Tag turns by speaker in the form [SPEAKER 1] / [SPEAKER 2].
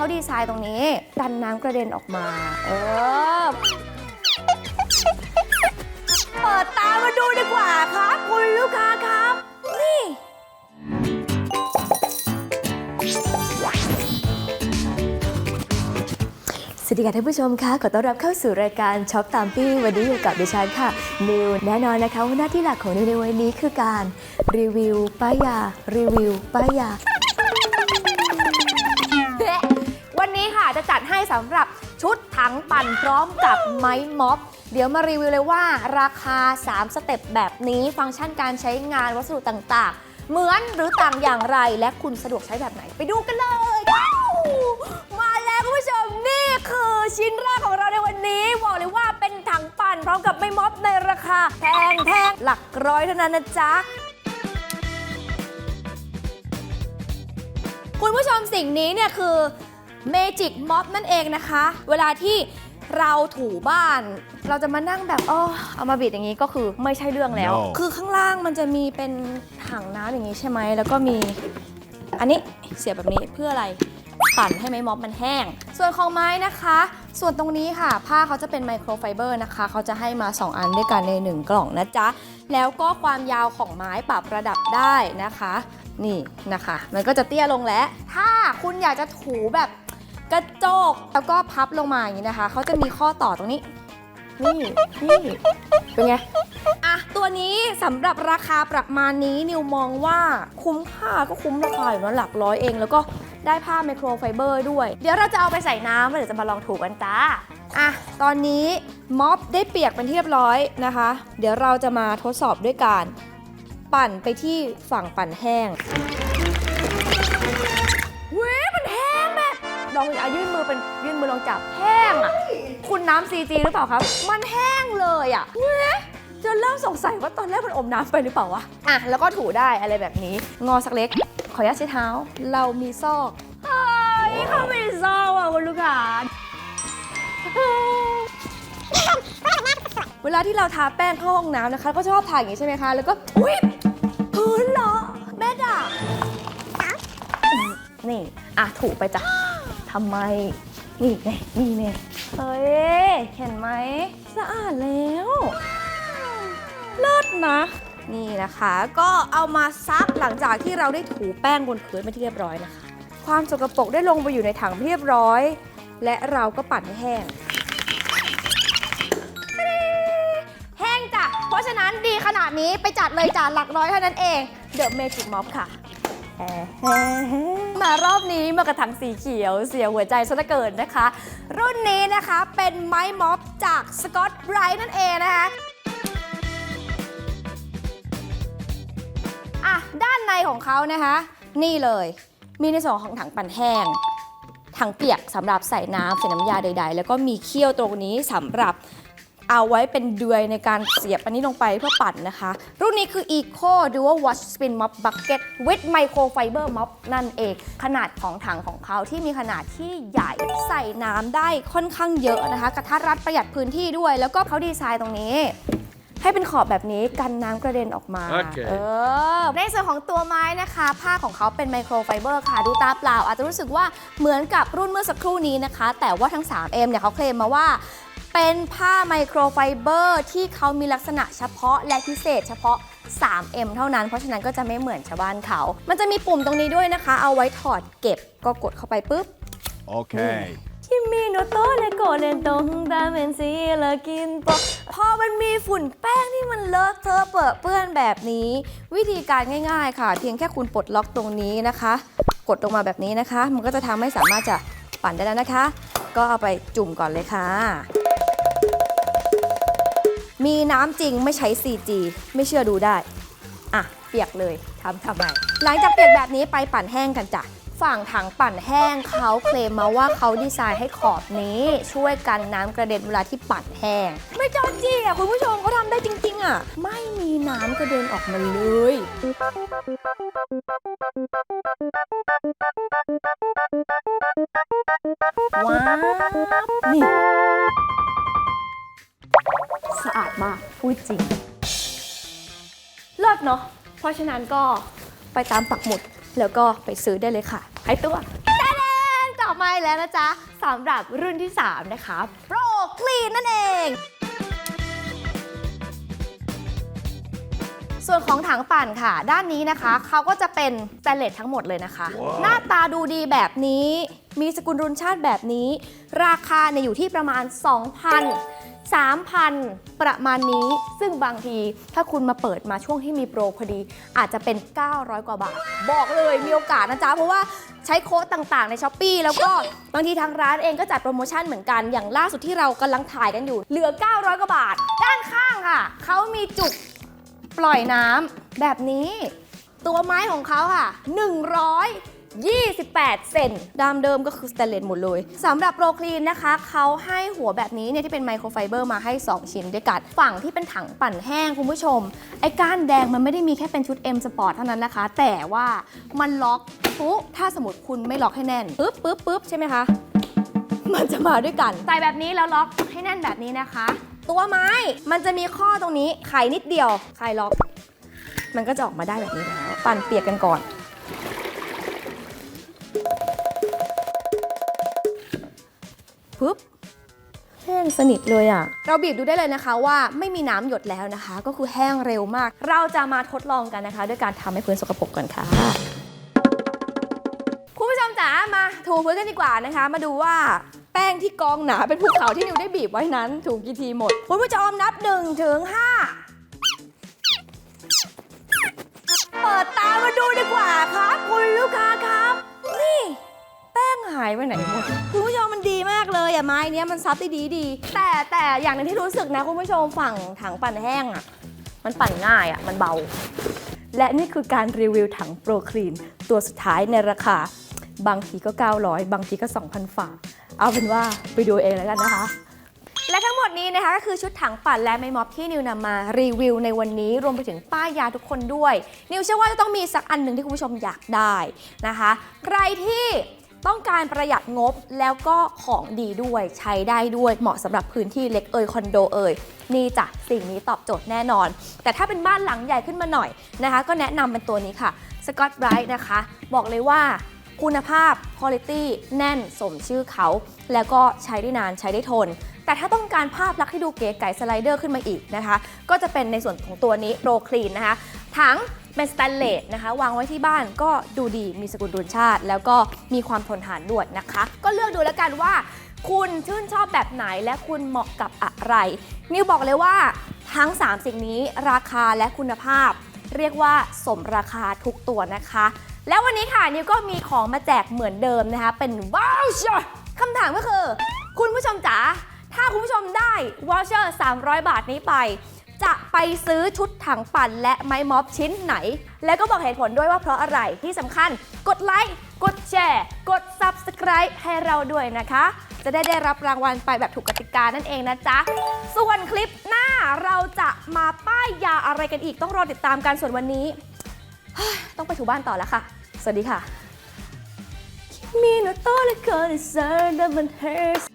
[SPEAKER 1] เขาดีไซน์ตรงนี้ดันน้ำกระเด็นออกมา เออ เปิดตามาดูดีกว่าครับ คุณลูกค้าครับ นี่ สวัสดีค่ะท่านผู้ชมค่ะขอต้อนรับเข้าสู่รายการช็อปตามปี้วันนี้อยู่กับดิฉันค่ะ นิว แน่นอนนะคะว่าหน้าที่หลักของนิวในวันนี้คือการรีวิวป้ายยารีวิวป้ายยา สำหรับชุดถังปั่นพร้อมกับไม้ม็อบ เดี๋ยวมารีวิวเลยว่าราคา 3 สเต็ปแบบนี้ฟังก์ชันการใช้งานวัสดุต่างๆ เหมือนหรือต่างอย่างไรและคุณสะดวกใช้แบบไหนไปดูกันเลย มาแล้วคุณผู้ชมนี่คือชิ้นแรกของเราในวันนี้บอกเลยว่าเป็นถังปั่นพร้อมกับไม้ม็อบในราคาแพงแพงหลักร้อยเท่านั้นนะจ๊ะคุณผู้ชมสิ่งนี้เนี่ยคือ Magic Mop นั่นเองนะคะ เวลาที่เราถูบ้าน เราจะมานั่งแบบอ๋อเอามาบิดอย่างนี้ก็คือไม่ใช่เรื่องแล้ว
[SPEAKER 2] No
[SPEAKER 1] คือข้างล่างมันจะมีเป็นถังน้ำอย่างนี้ใช่ไหมแล้วก็มี อันนี้เสียบแบบนี้เพื่ออะไรปั่นให้ไม้ม็อบมันแห้ง ส่วนของไม้นะคะ ส่วนตรงนี้ค่ะ ผ้าเขาจะเป็นไมโครไฟเบอร์นะคะ เขาจะให้มา 2 อันด้วยกันใน 1 กล่องนะจ๊ะ แล้วก็ความยาวของไม้ปรับระดับได้นะคะ นี่นะคะ มันก็จะเตี้ยลงแล้ว ถ้าคุณอยากจะถูแบบ กระจกแล้วก็พับลงมาอย่างนี้นะคะเขาจะมีข้อต่อตรงนี้ นี่นี่เป็นไงอะตัวนี้สำหรับราคาประมาณนี้นิวมองว่าคุ้มค่าก็คุ้มราคาอยู่นะหลักร้อยเอง แล้วก็ได้ผ้าไมโครไฟเบอร์ด้วย เดี๋ยวเราจะเอาไปใส่น้ำแล้วเดี๋ยวจะมาลองถูกันจ้าอะตอนนี้ม็อบได้เปียกเป็นที่เรียบร้อยนะคะ เดี๋ยวเราจะมาทดสอบด้วยการ ปั่นไปที่ฝั่งปั่นแห้ง เป็นยื่นมือลองจับแห้งอะ คุณน้ำซีจีหรือเปล่าครับ มันแห้งเลยอะเว้ยจนเริ่มสงสัยว่าตอนแรกมันอมน้ำไปหรือเปล่าวะ อะ แล้วก็ถูได้อะไรแบบนี้ งอสักเล็ก ขออนุญาตใช้เท้า เรามีซอกเฮ้ยเขามีซอกอะคุณลูกค้าเวลาที่เราทาแป้งเข้าห้องน้ำนะคะ ก็ชอบทาอย่างนี้ใช่ไหมคะ แล้วก็อุ้ยพื้นเหรอแม่ด่านี่ อะ ถูไปจ้ะทำไม นี่ไงนี่ไงเฮ้ย เห็นไหมสะอาดแล้วเลิศนะ นี่นะคะ ก็เอามาซักหลังจากที่เราได้ถูแป้งบนพื้นเป็นที่เรียบร้อยนะคะ ความสกปรกได้ลงไปอยู่ในถังเรียบร้อย และเราก็ปั่นให้แห้งแห้งจ้ะ เพราะฉะนั้นดีขนาดนี้ไปจัดเลยจ้ะหลักร้อยเท่านั้นเอง เดอะเมจิกม็อบค่ะ มารอบนี้มากระถังสีเขียว เสียหัวใจซะเหลือเกินนะคะ รุ่นนี้นะคะเป็นไม้ม็อบจากสกอตไบรท์นั่นเองนะคะอะด้านในของเขานะคะ นี่เลย มีในส่วนของถังปั่นแห้ง ถังเปียกสำหรับใส่น้ำใส่น้ำยาใด ๆ แล้วก็มีเขี้ยวตรงนี้สำหรับ เอาไว้เป็นเดือยในการเสียบอันนี้ลงไปเพื่อปั่นนะคะ รุ่นนี้คือ Eco Dual Wash Spin Mop Bucket with Microfiber Mop นั่นเอง ขนาดของถังของเขาที่มีขนาดที่ใหญ่ใส่น้ำได้ค่อนข้างเยอะนะคะ กระทัดรัดประหยัดพื้นที่ด้วย แล้วก็เขาดีไซน์ตรงนี้ให้เป็นขอบแบบนี้กันน้ำกระเด็นออกมา
[SPEAKER 2] โอเค
[SPEAKER 1] เออ ในส่วนของตัวไม้นะคะ ผ้าของเขาเป็นไมโครไฟเบอร์ค่ะ ดูตาเปล่า อาจจะรู้สึกว่าเหมือนกับรุ่นเมื่อสักครู่นี้นะคะ แต่ว่าทั้ง 3M เนี่ยเขาเคลมมาว่า เป็นผ้าไมโครไฟเบอร์ที่เขามีลักษณะเฉพาะและพิเศษเฉพาะ 3M เท่านั้น เพราะฉะนั้นก็จะไม่เหมือนชาวบ้านเขา มันจะมีปุ่มตรงนี้ด้วยนะคะ เอาไว้ถอดเก็บ ก็กดเข้าไปปุ๊บ
[SPEAKER 2] Okay.
[SPEAKER 1] คิมิโนโตะเลโกเลนโตงดาเมนซีลากินโปะพอมันมีฝุ่นแป้งที่มันเลอะเทอะเปรอะเปื้อนแบบนี้ วิธีการง่าย ๆ ค่ะ เพียงแค่คุณปลดล็อกตรงนี้นะคะ กดลงมาแบบนี้นะคะ มันก็จะทำให้สามารถจะปั่นได้แล้วนะคะ ก็เอาไปจุ่มก่อนเลยค่ะ มีน้ำจริงไม่ใช้ 4G ไม่เชื่อดูได้ อะ เปียกเลยทำทำไมหลังจากเปียกแบบนี้ไปปั่นแห้งกันจ้ะฝั่งถังปั่นแห้งเขาเคลมมาว่าเขาดีไซน์ให้ขอบนี้ช่วยกันน้ำกระเด็นเวลาที่ปั่นแห้ง ไม่จอจีอะคุณผู้ชมเขาทำได้จริง ๆ อะ ไม่มีน้ำกระเด็นออกมาเลย ว้าวนี่ สะอาดมาก พูดจริงเลิศเนาะเพราะฉะนั้นก็ไปตามปักหมุด แล้วก็ไปซื้อได้เลยค่ะให้ตัวแดนตอบไม่แล้วนะจ๊ะสำหรับรุ่นที่ 3 นะคะ Pro Clean นั่นเอง ส่วนของถังปั่นค่ะ ด้านนี้นะคะ เขาก็จะเป็นสแตนเลสทั้งหมดเลยนะคะ หน้าตาดูดีแบบนี้ มีสกุลรุนชาติแบบนี้ ราคาเนี่ยอยู่ที่ประมาณ 2,000 3,000 ประมาณนี้ ซึ่งบางทีถ้าคุณมาเปิดมาช่วงที่มีโปรพอดี อาจจะเป็น 900 กว่าบาท บอกเลยมีโอกาสนะจ๊ะ เพราะว่าใช้โค้ดต่างๆ ในช้อปปีแล้วก็บางทีทางร้านเองก็จัดโปรโมชั่นเหมือนกันอย่างล่าสุดที่เรากำลังถ่ายกันอยู่ เหลือ 900 กว่าบาท ด้านข้างค่ะ เขามีจุกปล่อยน้ำแบบนี้ ตัวไม้ของเขาค่ะ 28 เซนดามเดิมก็คือสแตนเลสหมดเลยสำหรับโปรคลีนนะคะเขาให้หัวแบบนี้เนี่ยที่เป็นไมโครไฟเบอร์มาให้ 2 ชิ้นด้วยกัน ฝั่งที่เป็นถังปั่นแห้งคุณผู้ชม ไอ้ก้านแดงมันไม่ได้มีแค่เป็นชุด M Sport เท่านั้นนะคะ แต่ว่ามันล็อกปุ๊บถ้าสมมติคุณไม่ล็อกให้แน่นปึ๊บปึ๊บปึ๊บใช่ไหมคะมันจะมาด้วยกันใส่แบบนี้แล้วล็อกให้แน่นแบบนี้นะคะ ตัวไม้มันจะมีข้อตรงนี้ไขนิดเดียวไขล็อก มันก็จะออกมาได้แบบนี้แล้วปั่นเปียกกันก่อน ปึ๊บแห้งสนิทเลยอะ่ะ เราบีบดูได้เลยนะคะว่าไม่มีน้ำหยดแล้วนะคะ ก็คือแห้งเร็วมาก เราจะมาทดลองกันนะคะ ด้วยการทำให้พื้นสกปรกก่อนค่ะ คุณผู้ชมจ๋ามาถูพื้นกันดีกว่านะคะ มาดูว่าแป้งที่กองหนาเป็นภูเขาที่นิวได้บีบไว้นั้น ถูกกี่ทีหมด คุณผู้ชมนับ1ถึง5เปิดตามาดูดีกว่าครับ คุณลูกค้าครับ นี่แป้ งหายไปไหนหมดคุณผู้ชมมันดีมากเลยอะไม้เนี้ยมันซับได้ดีดี แต่แต่อย่างหนึงที่รู้สึกนะคุณผู้ชมฝั่งถังปั่นแห้งอะ มันปั่นง่ายอะ มันเบา และนี่คือการรีวิวถังโปรคลีน ตัวสุดท้ายในราคา บางทีก็ 900 บางทีก็ 2,000 ฝา เอาเป็นว่าไปดูเองแล้วกันนะคะและทั้งหมดนี้นะคะก็คือชุดถังปั่นและไม้ม็อบที่นิวนำมารีวิวในวันนี้รวมไปถึงป้ายยาทุกคนด้วย นิวเชื่อว่าจะต้องมีสักอันหนึ่งที่คุณผู้ชมอยากได้นะคะ ใครที่ ต้องการประหยัดงบแล้วก็ของดีด้วยใช้ได้ด้วยเหมาะสำหรับพื้นที่เล็กเอ่ยคอนโดเอ่ยนี่จ้ะสิ่งนี้ตอบโจทย์แน่นอน แต่ถ้าเป็นบ้านหลังใหญ่ขึ้นมาหน่อยนะคะ ก็แนะนำเป็นตัวนี้ค่ะสกอตไบรท์นะคะ บอกเลยว่าคุณภาพ Quality แน่นสมชื่อเขา แล้วก็ใช้ได้นานใช้ได้ทน แต่ถ้าต้องการภาพลักษณ์ที่ดูเก๋ไก่สไลเดอร์ขึ้นมาอีกนะคะ ก็จะเป็นในส่วนของตัวนี้โปรคลีนนะคะ ถัง เป็นสแตนเลสนะคะ วางไว้ที่บ้านก็ดูดีมีสกุลรุนชาติ แล้วก็มีความทนทานด้วยนะคะ ก็เลือกดูแล้วกันว่า คุณชื่นชอบแบบไหนและคุณเหมาะกับอะไร นิวบอกเลยว่าทั้ง 3 สิ่งนี้ราคาและคุณภาพ เรียกว่าสมราคาทุกตัวนะคะ แล้ววันนี้ค่ะนิวก็มีของมาแจกเหมือนเดิมนะคะ เป็นว o ลเชอร์คำถามก็คือ คุณผู้ชมจ๋าถ้าคุณผู้ชมได้ว o ลเชอร์300 บาทนี้ไป จะไปซื้อชุดถังปั่นและไม้ม็อบชิ้นไหน แล้วก็บอกเหตุผลด้วยว่าเพราะอะไรที่สำคัญ กดไลค์ กดแชร์ กด Subscribe ให้เราด้วยนะคะ จะได้ได้รับรางวัลไปแบบถูกกติกานั่นเองนะจ๊ะ ส่วนคลิปหน้าเราจะมาป้ายยาอะไรกันอีกต้องรอติดตามกันส่วนวันนี้ ต้องไปถูบ้านต่อแล้วค่ะ สวัสดีค่ะ 君の虜にされた มัน hurts